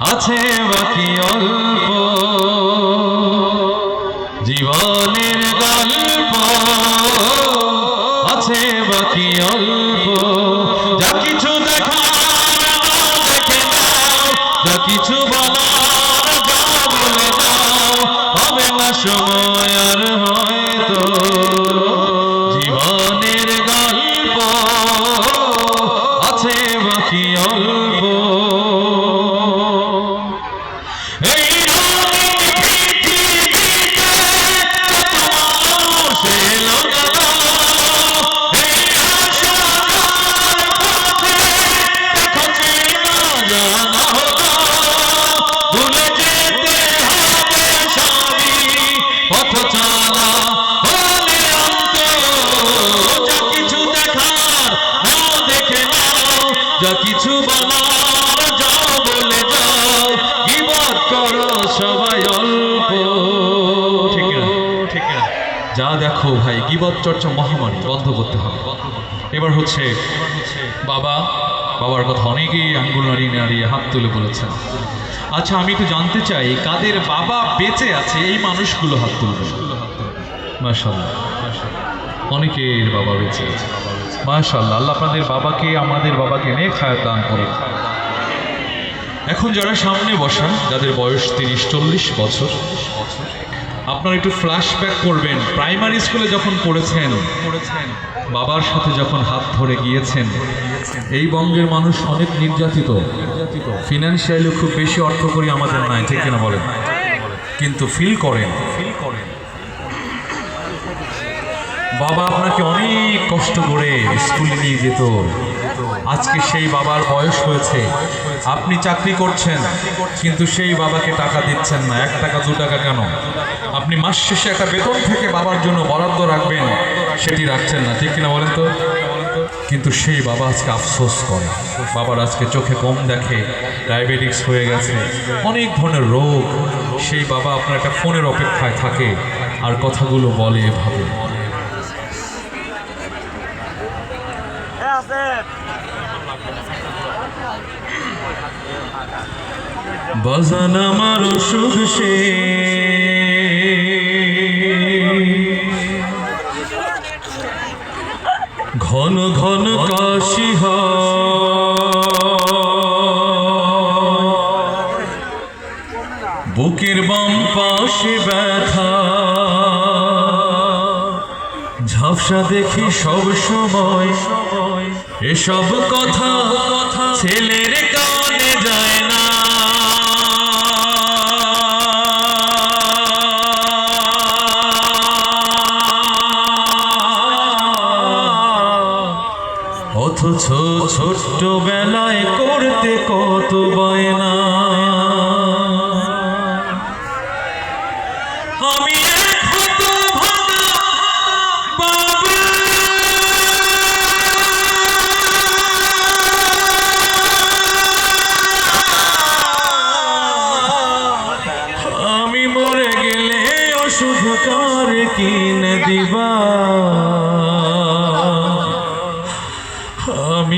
আছে বাকি অল্প। জীবনের সবাই অল্প। যা দেখো ভাই, গিবত চর্চা মহামারী, বন্ধ করতে হবে। এবার হচ্ছে বাবা, বাবার কথা অনেকেই আঙ্গুল নাড়িয়ে নাড়িয়ে হাত তুলে বলেছেন। আচ্ছা আমি একটু জানতে চাই, কাদের বাবা বেঁচে আছে, এই মানুষগুলো হাত তুলবে? অনেকের বাবা বেঁচে আছে। মাশাল্লাহ আল্লাহ আপনাদের বাবাকে, আমাদের বাবাকে নেক হায়াত দান করে এখন যারা সামনে বসেন, যাদের বয়স তিরিশ, চল্লিশ বছর, আপনারা একটু ফ্ল্যাশব্যাক করবেন। প্রাইমারি স্কুলে যখন পড়েছেন, বাবার সাথে যখন হাত ধরে গিয়েছেন, এই বঙ্গের মানুষ অনেক নির্যাতিত। ফিনান্সিয়ালি খুব বেশি অর্থ করি আমাদের নাই ঠিক কিনা বলেন? কিন্তু ফিল করেন ফিল করেন। বাবা আপনাকে অনেক কষ্ট করে স্কুলে নিয়ে যেত। আজকে সেই বাবার বয়স হয়েছে। আপনি চাকরি করছেন কিন্তু সেই বাবাকে টাকা দিচ্ছেন না। এক টাকা দু টাকা কেন? আপনি মাস শেষে একটা বেতন থেকে বাবার জন্য বরাদ্দ রাখবেন সেটি রাখছেন না। ঠিক কিনা বলেন তো? কিন্তু সেই বাবা আজকে আফসোস করে। বাবার আজকে চোখে কম দেখে ডায়াবেটিক্স হয়ে গেছে অনেক ধরনের রোগ। সেই বাবা আপনার একটা ফোনের অপেক্ষায় থাকে আর কথাগুলো বলে এভাবে বাজান আমার সুখ সে। ঘন ঘন কাশি হয়। বুকের বাম পাশে ব্যথা। ঝাপসা দেখি সব সময়। এসব কথা কথা ছেলের কানে যায় না। অথচ ছোট্ট বেলায় করতে কত বায়না আমি মরে গেলে কিনে দিবা?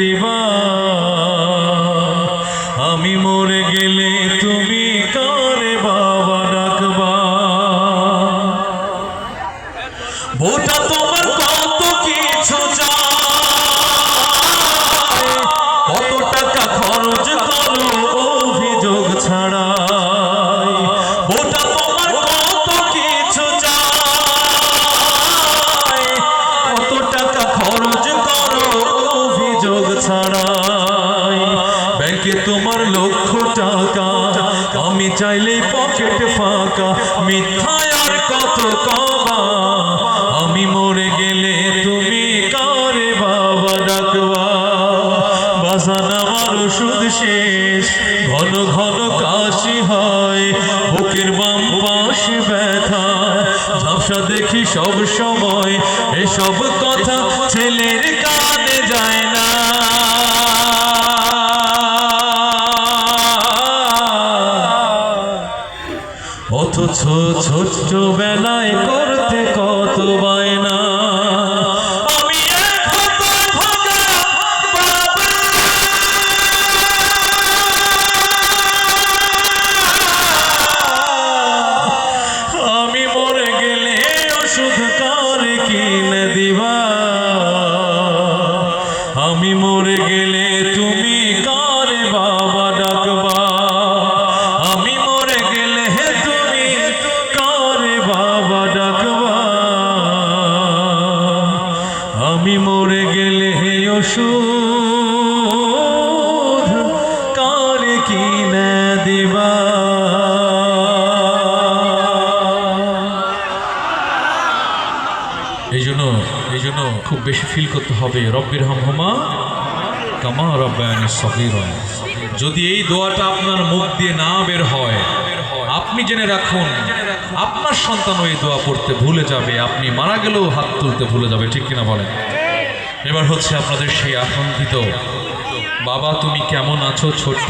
দিবা কত কবা আমি মরে গেলে তুমি কারে বাবা ডাকবা? বাজান আমার ওষুধ শেষ, ঘন ঘন কাশি হয়, বুকের বাম পাশে ব্যথা। ঝাপসা দেখি সব সময়, এসব কথা ছেলের ছোট্ট বেলায় করতে কত বায়না। আমি মরে গেলে ওষুধ কার কিনে দিবা? আমি মরে গেলে আমি মরে গেলে ওষুধ কারে কিনে দিবা? এই জন্য এই জন্য খুব বেশি ফিল করতে হবে। রব্বির হামহমা কামা রব্বায়ন সগীর। যদি এই দোয়াটা আপনার মুখ দিয়ে না বের হয় আপনি জেনে রাখুন, আপনার সন্তান এই দোয়া পড়তে ভুলে যাবে, আপনি মারা গেলেও হাত তুলতে ভুলে যাবে, ঠিক কিনা বলেন? এবার হচ্ছে আপনাদের সেই আকাঙ্ক্ষিত বাবা তুমি কেমন আছো ছোট্ট